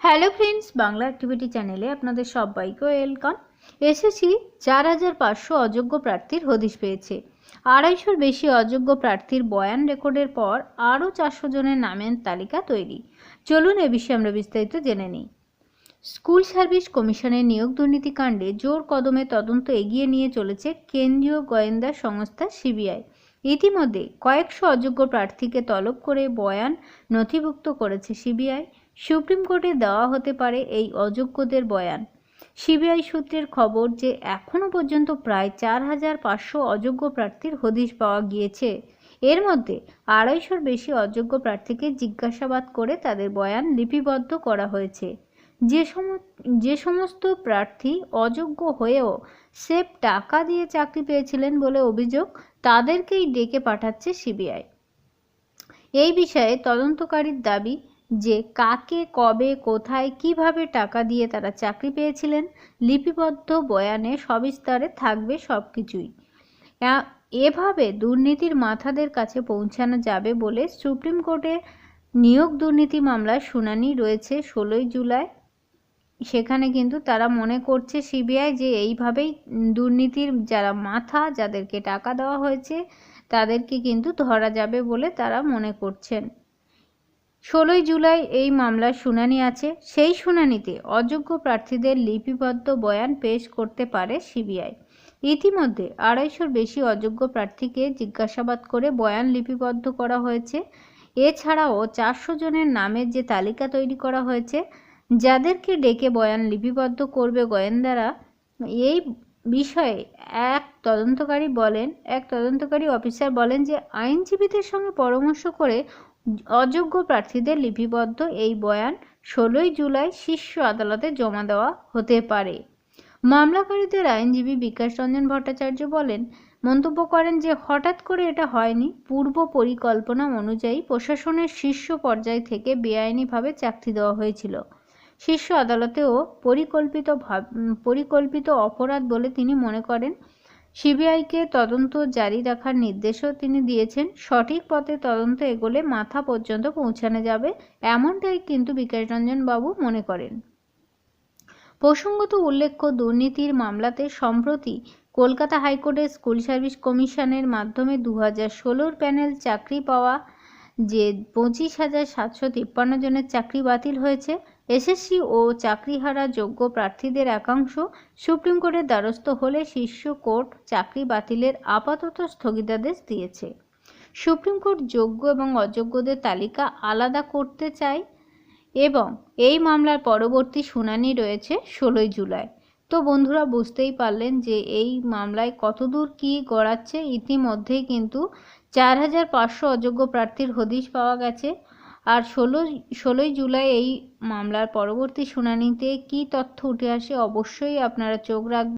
Hello friends, Bangla activity চ্যানেলে আপনাদের সবাইকে ওয়েলকাম। এসেছি চার হাজার পাঁচশো অযোগ্য প্রার্থীর হদিশ পেয়েছে। আড়াইশোর বেশি অযোগ্য প্রার্থীর বয়ান রেকর্ডের পর আরও চারশো জনের নামের তালিকা তৈরি। চলুন এ বিষয়ে আমরা বিস্তারিত জেনে নিই। স্কুল সার্ভিস কমিশনের নিয়োগ দুর্নীতিকাণ্ডে জোর কদমে তদন্ত এগিয়ে নিয়ে চলেছে কেন্দ্রীয় গোয়েন্দা সংস্থা সিবিআই। ইতিমধ্যে কয়েকশো অযোগ্য প্রার্থীকে তলব করে বয়ান নথিভুক্ত করেছে সিবিআই। সুপ্রিম কোর্টে দেওয়া হতে পারে এই অযোগ্যদের বয়ান। সিবিআই সূত্রের খবর যে এখনও পর্যন্ত প্রায় চার হাজার পাঁচশো অযোগ্য প্রার্থীর হদিশ পাওয়া গিয়েছে। এর মধ্যে আড়াইশোর বেশি অযোগ্য প্রার্থীকে জিজ্ঞাসাবাদ করে তাদের বয়ান লিপিবদ্ধ করা হয়েছে। যে সম, যে সমস্ত প্রার্থী অযোগ্য হয়েও সেফ টাকা দিয়ে চাকরি পেয়েছিলেন বলে অভিযোগ তাদেরকেই ডেকে পাঠাচ্ছে সিবিআই। এই বিষয়ে তদন্তকারীর দাবি যে কাকে, কবে, কোথায়, কীভাবে টাকা দিয়ে তারা চাকরি পেয়েছিলেন, লিপিবদ্ধ বয়ানে সবিস্তারে থাকবে সব কিছুই এভাবে দুর্নীতির মাথাদের কাছে পৌঁছানো যাবে বলে সুপ্রিম কোর্টে নিয়োগ দুর্নীতি মামলার শুনানি রয়েছে ষোলোই জুলাই। সেখানে কিন্তু তারা মনে করছে সিবিআই যে এইভাবেই দুর্নীতির যারা মাথা, যাদেরকে টাকা দেওয়া হয়েছে, তাদেরকে কিন্তু ধরা যাবে বলে তারা মনে করছেন। ষোলোই জুলাই এই মামলার শুনানি আছে। সেই শুনানিতে অযোগ্য প্রার্থীদের লিপিবদ্ধ বয়ান পেশ করতে পারে সিবিআই। ইতিমধ্যে আড়াইশোর বেশি অযোগ্য প্রার্থীকে জিজ্ঞাসাবাদ করে বয়ান লিপিবদ্ধ করা হয়েছে। এছাড়াও চারশো জনের নামের যে তালিকা তৈরি করা হয়েছে, যাদেরকে ডেকে বয়ান লিপিবদ্ধ করবে গোয়েন্দারা, এই বিষয়ে এক তদন্তকারী বলেন, এক তদন্তকারী অফিসার বলেন যে আইনজীবীদের সঙ্গে পরামর্শ করে অযোগ্য প্রার্থীদের লিপিবদ্ধ এই বয়ান ষোলোই জুলাই শীর্ষ আদালতে জমা দেওয়া হতে পারে। মামলাকারীদের আইনজীবী বিকাশ রঞ্জন ভট্টাচার্য বলেন, মন্তব্য করেন যে হঠাৎ করে এটা হয়নি, পূর্ব পরিকল্পনা অনুযায়ী প্রশাসনের শীর্ষ পর্যায় থেকে বেআইনিভাবে চাকরি দেওয়া হয়েছিল। শীর্ষ আদালতেও পরিকল্পিত পরিকল্পিত অপরাধ বলে তিনি মনে করেন সিবিআইকে তদন্ত জারি রাখার নির্দেশও তিনি দিয়েছেন। সঠিক পথে তদন্ত এগোলে মাথা পর্যন্ত পৌঁছানো যাবে, এমনটাই কিন্তু বিকাশরঞ্জন বাবু মনে করেন। প্রসঙ্গত উল্লেখ্য, দুর্নীতির মামলাতে সম্প্রতি কলকাতা হাইকোর্টের স্কুল সার্ভিস কমিশনের মাধ্যমে দু হাজার ষোলোর প্যানেল চাকরি পাওয়া যে পঁচিশ হাজার সাতশো তিপ্পান্ন জনের চাকরি বাতিল হয়েছে। এসএসসি ও চাকরিহারা যোগ্য প্রার্থীদের একাংশ সুপ্রিম কোর্টের দ্বারস্থ হলে শীর্ষ কোর্ট চাকরি বাতিলের আপাতত স্থগিতাদেশ দিয়েছে। সুপ্রিম কোর্ট যোগ্য এবং অযোগ্যদের তালিকা আলাদা করতে চায় এবং এই মামলার পরবর্তী শুনানি রয়েছে ষোলোই জুলাই। তো বন্ধুরা, বুঝতেই পারলেন যে এই মামলায় কতদূর কী গড়াচ্ছে। ইতিমধ্যেই কিন্তু চার হাজার পাঁচশো অযোগ্য প্রার্থীর হদিশ পাওয়া গেছে। আর ষোলো, ষোলোই জুলাই এই মামলার পরবর্তী শুনানিতে কী তথ্য উঠে আসে অবশ্যই আপনারা চোখ রাখবেন।